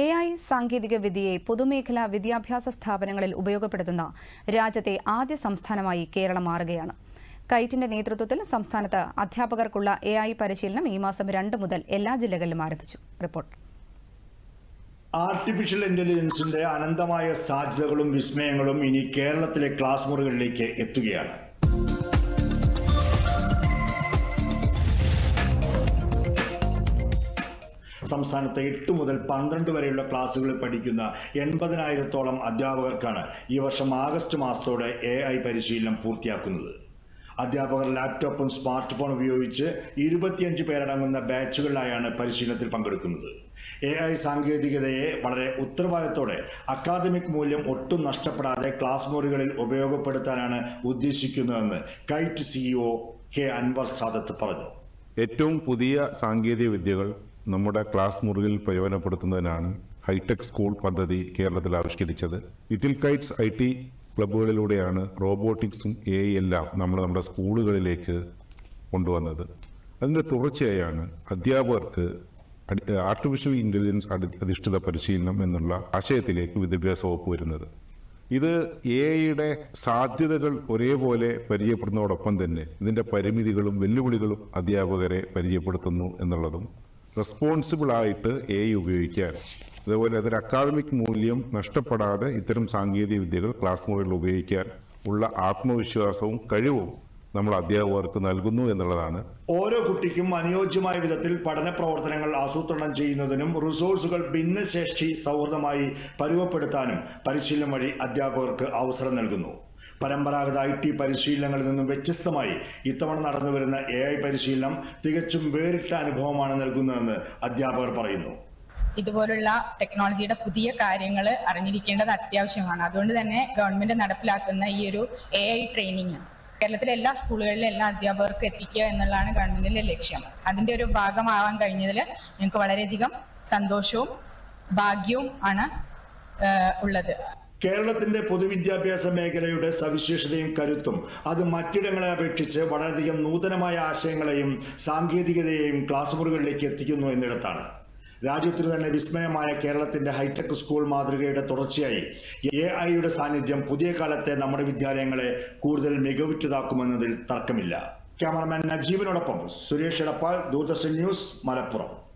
A I സാങ്കേതിക വിദ്യയെ പൊതുമേഖലാ വിദ്യാഭ്യാസ സ്ഥാപനങ്ങളിൽ ഉപയോഗപ്പെടുത്തുന്ന രാജ്യത്തെ ആദ്യ സംസ്ഥാനമായി കേരളം മാറുകയാണ്. കൈറ്റിന്റെ നേതൃത്വത്തിൽ സംസ്ഥാനത്ത് അധ്യാപകർക്കുള്ള എ ഐ പരിശീലനം ഈ മാസം രണ്ട് മുതൽ എല്ലാ ജില്ലകളിലും ആരംഭിച്ചു. റിപ്പോർട്ട്. ആർട്ടിഫിഷ്യൽ ഇന്റലിജൻസിന്റെ അനന്തമായ സാധ്യതകളും വിസ്മയങ്ങളും ഇനി കേരളത്തിലെ ക്ലാസ് മുറികളിലേക്ക് എത്തുകയാണ്. സംസ്ഥാനത്തെ എട്ട് മുതൽ പന്ത്രണ്ട് വരെയുള്ള ക്ലാസ്സുകളിൽ പഠിക്കുന്ന എൺപതിനായിരത്തോളം അധ്യാപകർക്കാണ് ഈ വർഷം ആഗസ്റ്റ് മാസത്തോടെ എ ഐ പരിശീലനം പൂർത്തിയാക്കുന്നത്. അധ്യാപകർ ലാപ്ടോപ്പും സ്മാർട്ട് ഫോൺ ഉപയോഗിച്ച് ഇരുപത്തിയഞ്ച് പേരടങ്ങുന്ന ബാച്ചുകളിലായാണ് പരിശീലനത്തിൽ പങ്കെടുക്കുന്നത്. എ ഐ സാങ്കേതികതയെ വളരെ ഉത്തരവാദിത്തോടെ അക്കാദമിക് മൂല്യം ഒട്ടും നഷ്ടപ്പെടാതെ ക്ലാസ് മുറികളിൽ ഉപയോഗപ്പെടുത്താനാണ് ഉദ്ദേശിക്കുന്നതെന്ന് KITE CEO K Anwar Sadath പറഞ്ഞു. ഏറ്റവും പുതിയ സാങ്കേതിക വിദ്യകൾ നമ്മുടെ ക്ലാസ് മുറിയിൽ പ്രയോജനപ്പെടുത്തുന്നതിനാണ് ഹൈടെക് സ്കൂൾ പദ്ധതി കേരളത്തിൽ ആവിഷ്കരിച്ചത്. ലിറ്റിൽ കൈറ്റ്സ് ഐ ടി ക്ലബ്ബുകളിലൂടെയാണ് റോബോട്ടിക്സും എ എല്ലാം നമ്മൾ നമ്മുടെ സ്കൂളുകളിലേക്ക് കൊണ്ടുവന്നത്. അതിന്റെ തുടർച്ചയായാണ് അധ്യാപകർക്ക് ആർട്ടിഫിഷ്യൽ ഇന്റലിജൻസ് അധിഷ്ഠിത പരിശീലനം എന്നുള്ള ആശയത്തിലേക്ക് വിദ്യാഭ്യാസ വകുപ്പ് വരുന്നത്. ഇത് എ ഐയുടെ സാധ്യതകൾ ഒരേപോലെ പരിചയപ്പെടുന്നതോടൊപ്പം തന്നെ ഇതിന്റെ പരിമിതികളും വെല്ലുവിളികളും അധ്യാപകരെ പരിചയപ്പെടുത്തുന്നു എന്നുള്ളതും റെസ്പോൺസിബിൾ ആയിട്ട് എ ഐ ഉപയോഗിക്കാൻ അതുപോലെ അതൊരു അക്കാദമിക് മൂല്യം നഷ്ടപ്പെടാതെ ഇത്തരം സാങ്കേതിക വിദ്യകൾ ക്ലാസ് മുറികളിൽ ഉപയോഗിക്കാൻ ഉള്ള ആത്മവിശ്വാസവും കഴിവും നമ്മൾ അധ്യാപകർക്ക് നൽകുന്നു എന്നുള്ളതാണ്. ഓരോ കുട്ടിക്കും അനുയോജ്യമായ വിധത്തിൽ പഠന പ്രവർത്തനങ്ങൾ ആസൂത്രണം ചെയ്യുന്നതിനും റിസോഴ്സുകൾ ഭിന്നശേഷി സൗഹൃദമായി പരുവപ്പെടുത്താനും പരിശീലനം വഴി അധ്യാപകർക്ക് അവസരം നൽകുന്നു. പരമ്പരാഗത ഐ ടി പരിശീലനങ്ങളിൽ നിന്നും വ്യത്യസ്തമായി ഇത്തവണ നടന്നുവരുന്ന എ ഐ പരിശീലനം തികച്ചും വേറിട്ട അനുഭവമാണ് നൽകുന്നതെന്ന് അധ്യാപകർ പറയുന്നു. ഇതുപോലുള്ള ടെക്നോളജിയുടെ പുതിയ കാര്യങ്ങൾ അറിഞ്ഞിരിക്കേണ്ടത് അത്യാവശ്യമാണ്. അതുകൊണ്ട് തന്നെ ഗവൺമെന്റ് നടപ്പിലാക്കുന്ന ഈ ഒരു എ ഐ ട്രെയിനിങ് കേരളത്തിലെ എല്ലാ സ്കൂളുകളിലും എല്ലാ അധ്യാപകർക്കും എത്തിക്കുക എന്നുള്ളതാണ് ഗവൺമെന്റിന്റെ ലക്ഷ്യം. അതിന്റെ ഒരു ഭാഗമാവാൻ കഴിഞ്ഞതിൽ ഞങ്ങൾക്ക് വളരെയധികം സന്തോഷവും ഭാഗ്യവും ആണ് ഉള്ളത്. കേരളത്തിന്റെ പൊതുവിദ്യാഭ്യാസ മേഖലയുടെ സവിശേഷതയും കരുത്തും അത് മറ്റിടങ്ങളെ അപേക്ഷിച്ച് വളരെയധികം നൂതനമായ ആശയങ്ങളെയും സാങ്കേതികതയെയും ക്ലാസ് മുറികളിലേക്ക് എത്തിക്കുന്നു എന്നിടത്താണ്. രാജ്യത്തിന് തന്നെ വിസ്മയമായ കേരളത്തിന്റെ ഹൈടെക് സ്കൂൾ മാതൃകയുടെ തുടർച്ചയായി എ ഐയുടെ സാന്നിധ്യം പുതിയ കാലത്തെ നമ്മുടെ വിദ്യാലയങ്ങളെ കൂടുതൽ മികവുറ്റതാക്കുമെന്നതിൽ തർക്കമില്ല. ക്യാമറമാൻ നജീബിനോടൊപ്പം സുരേഷ് എടപ്പാൾ ദൂരദർശൻ ന്യൂസ് മലപ്പുറം.